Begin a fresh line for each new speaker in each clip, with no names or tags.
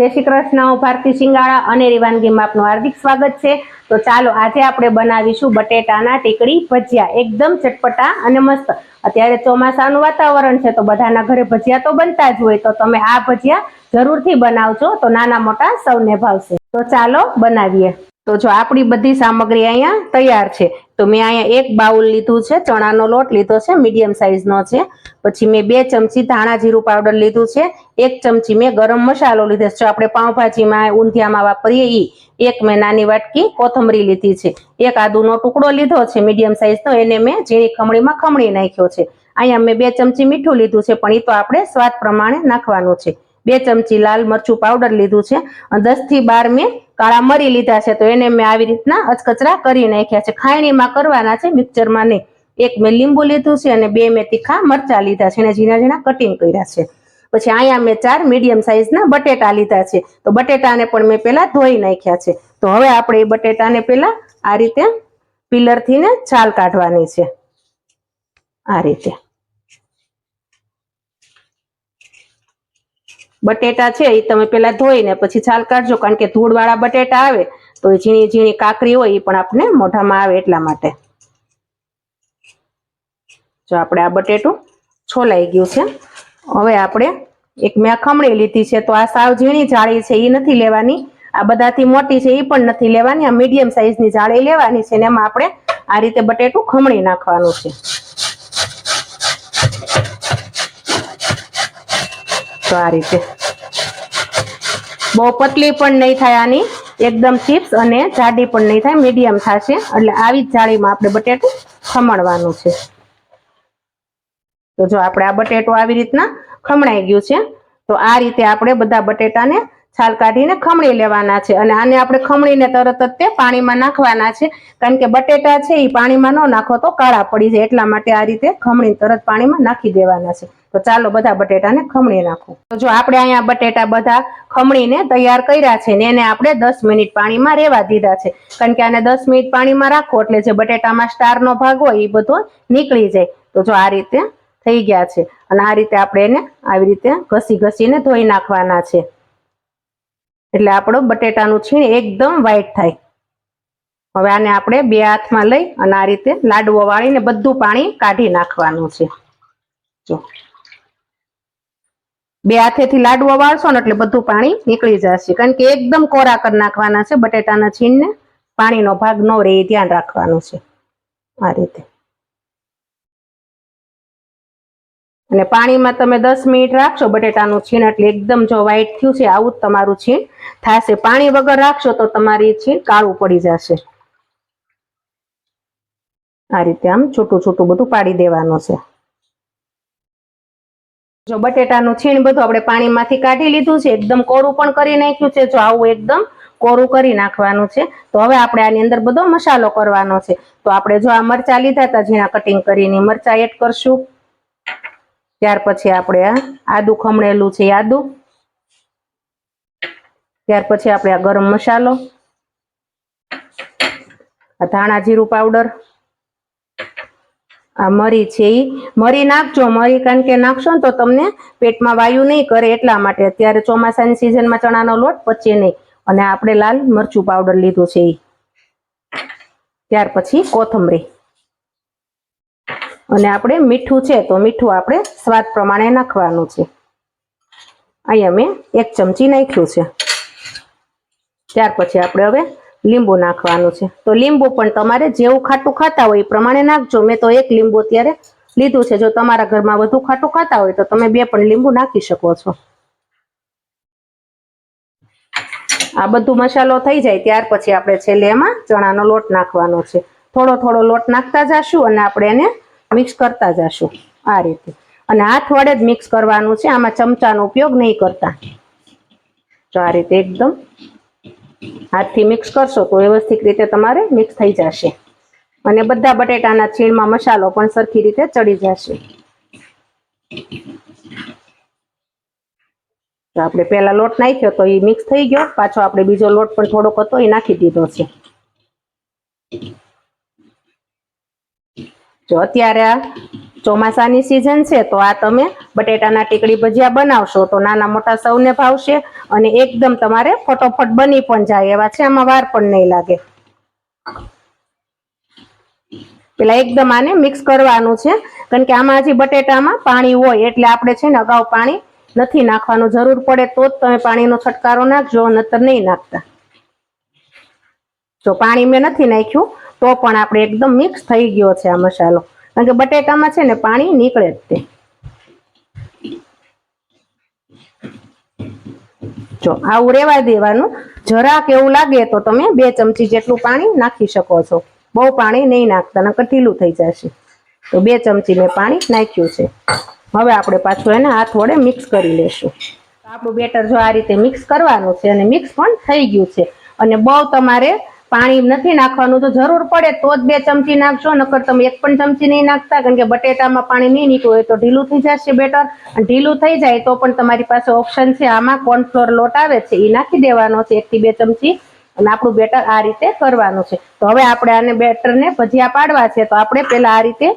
જય શ્રી કૃષ્ણ ભારતી સિંગાળા અને વાનગીમાં આપનું હાર્દિક સ્વાગત છે. તો ચાલો આજે આપણે બનાવીશું બટેટાના ટેકડી ભજીયા. એકદમ ચટપટા અને મસ્ત. અત્યારે ચોમાસાનું વાતાવરણ છે, તો બધાના ઘરે ભજીયા તો બનતા જ હોય. તો તમે આ ભજીયા જરૂરથી બનાવજો. તો નાના મોટા સૌને ભાવશે. તો ચાલો બનાવીએ. તો જો આપણી બધી સામગ્રી અહીંયા તૈયાર છે, તો મેં અહીંયા એક બાઉલ લીધું છે, ચણાનો લોટ લીધો છે, મીડિયમ સાઈઝનો છે. પછી મેં બે ચમચી ધાણા જીરું પાવડર લીધું છે, એક ચમચી મેં ગરમ મસાલો લીધો છે. આપણે પાઉંભાજીમાં ઊંધિયામાં વાપરીએ એ એક મેં નાની વાટકી કોથમરી લીધી છે. એક આદુનો ટુકડો લીધો છે, મીડિયમ સાઈઝનો એને મેં ઝીણી ખમણીમાં ખમણી નાખ્યો છે. અહીંયા મેં બે ચમચી મીઠું લીધું છે, પણ એ તો આપણે સ્વાદ પ્રમાણે નાખવાનું છે. બે ચમચી લાલ મરચું પાવડર લીધું છે દસથી બાર મેં કાળા મરી લીધા છે, તો એને મેં આવી રીતના અચકચરા કરી નાખ્યા છે. ખાયણીમાં કરવાના છે, મિક્સરમાં નહીં. એક મેં લીંબુ લીધું છે અને બે મેં તીખા મરચા લીધા છે. અને ઝીણા ઝીણા કટિંગ કર્યા છે. પછી અહીંયા મેં ચાર મીડિયમ સાઈઝના બટેટા લીધા છે. તો બટેટાને પણ મેં પહેલાં ધોઈ નાખ્યા છે. તો હવે આપણે એ બટેટાને પહેલાં આ રીતે પિલરથી ને છાલ કાઢવાની છે. આ રીતે. બટેટા છે એ તમે પેલા ધોઈને પછી છાલ કાઢજો, કારણ કે ધૂળવાળા બટેટા આવે, તો એ ઝીણી ઝીણી કાકરી હોય એ પણ આપણે મોઢામાં આવે એટલા માટે. જો આપણે આ બટેટું છોલાઈ ગયું છે. હવે આપણે એક મેં ખમણી લીધી છે, તો આ સાવ ઝીણી જાળી છે એ નથી લેવાની. આ બધાથી મોટી છે એ પણ નથી લેવાની. આ મીડિયમ સાઈઝની જાળી લેવાની છે, ને એમાં આપણે આ રીતે બટેટું ખમણી નાખવાનું છે. તો આ રીતે. બહુ પતલી પણ નહીં થાય આની. એકદમ ચિપ્સ અને જાડી પણ નહીં થાય, મીડિયમ થશે. એટલે આવી જ જાળીમાં આપણે બટેટું ખમણવાનું છે. તો જો આપણે આ બટેટું આવી રીતના ખમણાઈ ગયું છે, તો આ રીતે આપણે બધા બટેટાને છાલ કાઢીને ખમણી લેવાના છે. અને આને આપણે ખમણીને તરત જ તે પાણીમાં નાખવાના છે. કારણ કે બટેટા છે એ પાણીમાં ન નાખો તો કાળા પડી જાય. એટલા માટે આ રીતે ખમણી તરત પાણીમાં નાખી દેવાના છે. તો ચાલો બધા બટેટાને ખમણી નાખો. તો જો આપણે અહીંયા બટેટા બધા ખમણીને તૈયાર કર્યા છે ને એને આપણે દસ મિનિટ પાણીમાં રેવા દીધા છે. કારણ કે આને દસ મિનિટ પાણીમાં રાખો એટલે જે બટેટામાં સ્ટારનો ભાગ હોય એ બધો નીકળી જાય. તો જો આ રીતે થઈ ગયા છે. અને આ રીતે આપણે એને આવી રીતે ઘસી ઘસીને ધોઈ નાખવાના છે. એટલે આપણો બટેટાનું છીણ એકદમ વ્હાઈટ થાય. હવે આને આપણે બે હાથમાં લઈ અને આ રીતે લાડવો વાળીને બધું પાણી કાઢી નાખવાનું છે. જો. બે હાથેથી લાડવો વાળશો ને એટલે બધું પાણી નીકળી જશે. કારણ કે એકદમ કોરા કરી નાખવાના છે બટેટાના છીણને. પાણીનો ભાગ ન રહે ધ્યાન રાખવાનું છે. આ રીતે. અને પાણીમાં તમે દસ મિનિટ રાખશો, બટેટાનું છીણ એટલે એકદમ જો વ્હાઈટ થયું છે, આવું જ તમારું છીણ થશે. પાણી વગર રાખશો તો તમારી છીણ કાળું પડી જશે. આ રીતે આમ છૂટું છૂટું બધું પાડી દેવાનું છે. જો બટેટાનું છીણ બધું આપણે પાણીમાંથી કાઢી લીધું છે, એકદમ કોરું પણ કરી નાખ્યું છે, જો આવું એકદમ કોરું કરી નાખવાનું છે, તો હવે આપણે આની અંદર બધો મસાલો કરવાનો છે. તો આપણે જો આ મરચા લીધા હતા, ઝીણા કટિંગ કરીને મરચા એડ કરશું. ત્યાર પછી આપણે આ આદુ ખમણેલું છે આદુ. ત્યાર પછી આપણે આ ગરમ મસાલો. આ ધાણા જીરું પાવડર. આ મરી છે એ મરી નાખજો, મરી કારણ કે નાખશો ને તો તમને પેટમાં વાયુ નહીં કરે એટલા માટે. અત્યારે ચોમાસાની સિઝનમાં ચણાનો લોટ પચે નહીં. અને આપણે લાલ મરચું પાવડર લીધું છે એ ત્યાર પછી કોથમરી. અને આપણે મીઠું છે તો મીઠું આપણે સ્વાદ પ્રમાણે નાખવાનું છે. અહીંયા મેં એક ચમચી નાખ્યું છે. ત્યાર પછી આપણે હવે લીંબુ નાખવાનું છે. તો લીંબુ પણ તમારે જેવું ખાટું ખાતા હોય એ પ્રમાણે નાખજો. મેં તો એક લીંબુ અત્યારે લીધું છે. જો તમારા ઘરમાં વધુ ખાટું ખાતા હોય તો તમે બે પણ લીંબુ નાખી શકો છો. આ બધું મસાલો થઈ જાય ત્યાર પછી આપણે છેલ્લે એમાં ચણાનો લોટ નાખવાનો છે. થોડો થોડો લોટ નાખતા જશું અને આપણે એને મિક્સ કરતા જશું આ રીતે. અને હાથ વડે જ મિક્સ કરવાનું છે, આમાં ચમચાનો ઉપયોગ નહીં કરતા. તો આ રીતે એકદમ હાથથી મિક્સ કરશો તો વ્યવસ્થિત રીતે તમારે મિક્સ થઈ જશે. અને બધા બટેટાના છીણમાં મસાલો પણ સરખી રીતે ચડી જશે. તો આપણે પહેલા લોટ નાખ્યો તો એ મિક્સ થઈ ગયો, પાછો આપણે બીજો લોટ પણ થોડોક હતો એ નાખી દીધો છે. જો અત્યારે ચોમાસાની સિઝન છે, તો આ તમે બટેટાના ટીકડી ભજીયા બનાવશો તો નાના મોટા સૌને ભાવશે અને એકદમ તમારે ફટોફટ બની પણ જાય, એવા છે, આમાં વાર પણ નહીં લાગે. પેલા એકદમ આને મિક્સ કરવાનું છે, કારણ કે આમાં હજી બટેટામાં પાણી હોય, એટલે આપણે છે ને અગાઉ પાણી નથી નાખવાનું જરૂર પડે, તો જ તમે પાણીનો છટકારો નાખજો નતર નહીં નાખતા. જો પાણી મેં નથી નાખ્યું તો પણ આપણે એકદમ મિક્સ થઈ ગયો છે આ મસાલો. કારણ કે બટેટામાં છે ને પાણી નીકળે જ તે. જો, આવું રેવા દેવાનું. જરાક એવું લાગે તો તમે બે ચમચી જેટલું પાણી નાખી શકો છો. બહુ પાણી નહીં નાખતા, નકર ઢીલું થઈ જશે. તો બે ચમચી મેં પાણી નાખ્યું છે. હવે આપણે પાછું એને હાથ વડે મિક્સ કરી લેશું. આપણું બેટર જો આ રીતે મિક્સ કરવાનું છે અને મિક્સ પણ થઈ ગયું છે. અને બહુ તમારે પાણી નથી નાખવાનું, તો જરૂર પડે તો જ બે ચમચી નાખશો, નકર તમે એક પણ ચમચી નહીં નાખતા, કારણ કે બટેટામાં પાણી નહીં નીકળ્યું હોય તો ઢીલું થઈ જશે બેટર. અને ઢીલું થઈ જાય તો પણ તમારી પાસે ઓપ્શન છે, આમાં કોર્નફ્લોર લોટ આવે છે, એ નાખી દેવાનો છે, એકથી બે ચમચી. અને આપણું બેટર આ રીતે કરવાનું છે. તો હવે આપણે આને બેટરને ભજીયા પાડવા છે, તો આપણે પહેલાં આ રીતે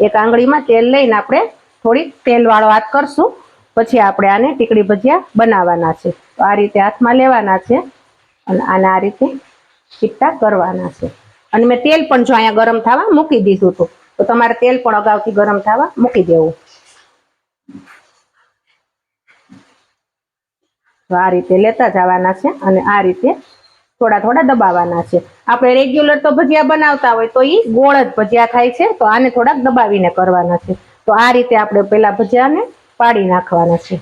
એક આંગળીમાં તેલ લઈને આપણે થોડીક તેલવાળો હાથ કરશું. પછી આપણે આને ટીકડી ભજીયા બનાવવાના છે. તો આ રીતે હાથમાં લેવાના છે. અને આને આ રીતે ચીપટા કરવાના છે. અને મેં તેલ પણ જો અહીંયા ગરમ થવા મૂકી દીધું હતું, તો તમારે તેલ પણ અગાઉથી ગરમ થવા મૂકી દેવું. તો આ રીતે લેતા જવાના છે અને આ રીતે થોડા થોડા દબાવવાના છે. આપણે રેગ્યુલર તો ભજીયા બનાવતા હોય તો એ ગોળ જ ભજીયા થાય છે, તો આને થોડાક દબાવીને કરવાના છે. તો આ રીતે આપણે પેલા ભજીયાને પાડી નાખવાના છે.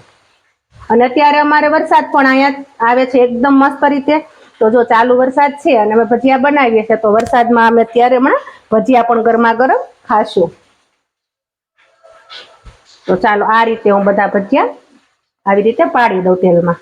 અને અત્યારે અમારે વરસાદ પણ અહીંયા આવે છે, એકદમ મસ્ત રીતે તો જો ચાલુ વરસાદ છે અને અમે ભજીયા બનાવીએ છીએ, તો વરસાદમાં અમે અત્યારે હમણાં ભજીયા પણ ગરમા ગરમ ખાશું. તો ચાલો આ રીતે હું બધા ભજીયા આવી રીતે પાડી દઉં તેલમાં.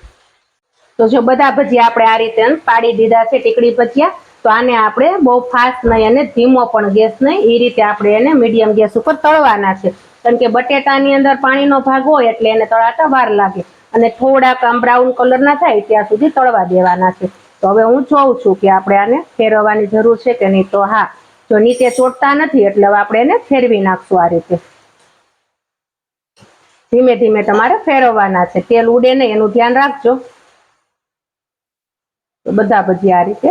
તો જો બધા ભજીયા આપણે આ રીતે પાડી દીધા છે, ટીકડી ભજીયા, તો આને આપણે બહુ ફાસ્ટ નહીં અને ધીમો પણ ગેસ નહીં એ રીતે આપણે એને મીડિયમ ગેસ ઉપર તળવાના છે. કારણ કે બટેટાની અંદર પાણીનો ભાગ હોય એટલે એને તળાતા વાર લાગે. અને થોડાક આમ બ્રાઉન કલરના થાય, ત્યાં સુધી તળવા દેવાના છે. તો હવે હું જોઉં છું કે આપણે આને ફેરવવાની જરૂર છે કે નહીં. તો હા, જો નીચે ચોટતા નથી, એટલે હવે આપણે એને ફેરવી નાખશું આ રીતે. ધીમે ધીમે તમારે ફેરવવાના છે. તેલ ઉડે નહીં, એનું ધ્યાન રાખજો. તો બધા બધી આ રીતે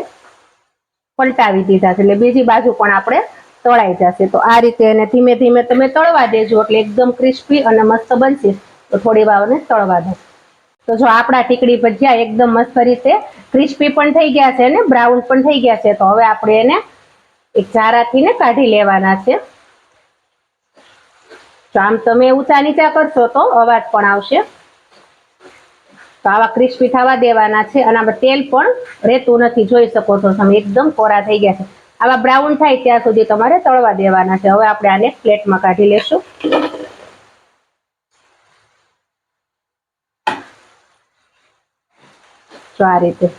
પલટાવી દીધા છે. એટલે બીજી બાજુ પણ આપણે તળાઈ જશે. તો આ રીતે એને ધીમે ધીમે તમે તળવા દેજો, એટલે એકદમ ક્રિસ્પી અને મસ્ત બનશે. તો થોડી વાર એને તળવા દો. તો જો આપણા ટીકડી ભજીયા એકદમ મસ્ત રીતે ક્રિસ્પી પણ થઈ ગયા છે અને બ્રાઉન પણ થઈ ગયા છે. તો હવે આપણે એને એક ચારાથી ને કાઢી લેવાના છે. તો આમ તમે ઊંચા નીચા કરશો તો અવાજ પણ આવશે. તો આવા ક્રિસ્પી થવા દેવાના છે અને આમાં તેલ પણ રહેતું નથી. જોઈ શકો છો તમે, એકદમ કોરા થઈ ગયા છે. આવા બ્રાઉન થાય ત્યાં સુધી તમારે તળવા દેવાના છે. હવે આપણે આને પ્લેટમાં કાઢી લેશું. તો આ રીતે.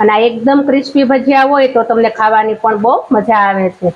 અને આ એકદમ ક્રિસ્પી ભજીયા હોય તો તમને ખાવાની પણ બહુ મજા આવે છે.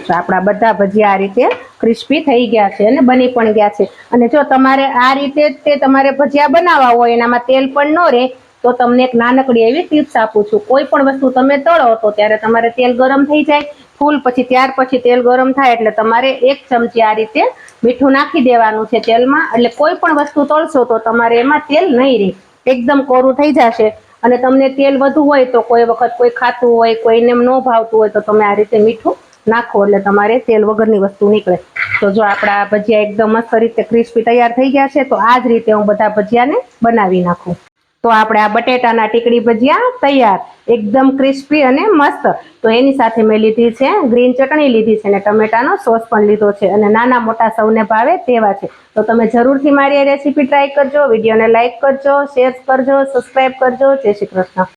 તો આપણા બધા ભજીયા આ રીતે ક્રિસ્પી થઈ ગયા છે અને બની પણ ગયા છે. અને જો તમારે આ રીતે તે તમારે ભજીયા બનાવવા હોય એનામાં તેલ પણ ન રહે તો તમને એક નાનકડી એવી ટિપ્સ આપું છું. કોઈ પણ વસ્તુ તમે તળો તો ત્યારે તમારે તેલ ગરમ થઈ જાય. ફૂલ પછી ત્યાર પછી તેલ ગરમ થાય એટલે તમારે એક ચમચી આ રીતે મીઠું નાખી દેવાનું છે તેલમાં. એટલે કોઈ પણ વસ્તુ તળશો તો તમારે એમાં તેલ નહીં રહે. એકદમ કોરું થઈ જશે. અને તમને તેલ વધુ હોય તો કોઈ વખત કોઈ ખાતું હોય, કોઈને ન ભાવતું હોય તો તમે આ રીતે મીઠું નાખો એટલે તમારે તેલ વગરની વસ્તુ નીકળે. તો જો આપણા ભજીયા એકદમ મસ્ત રીતે ક્રિસ્પી તૈયાર થઈ ગયા છે, તો આ જ રીતે હું બધા ભજીયાને બનાવી નાખું. તો આપણે આ બટેટાના ટીકડી ભજીયા તૈયાર, એકદમ ક્રિસ્પી અને મસ્ત. તો એની સાથે મેં લીધી છે ગ્રીન ચટણી, લીધી છે અને ટમેટાનો સોસ પણ લીધો છે અને નાના મોટા સૌને ભાવે તેવા છે. તો તમે જરૂરથી મારી આ રેસીપી ટ્રાય કરજો, વિડીયોને લાઇક કરજો, શેર કરજો સબસ્ક્રાઈબ કરજો. જય શ્રી કૃષ્ણ.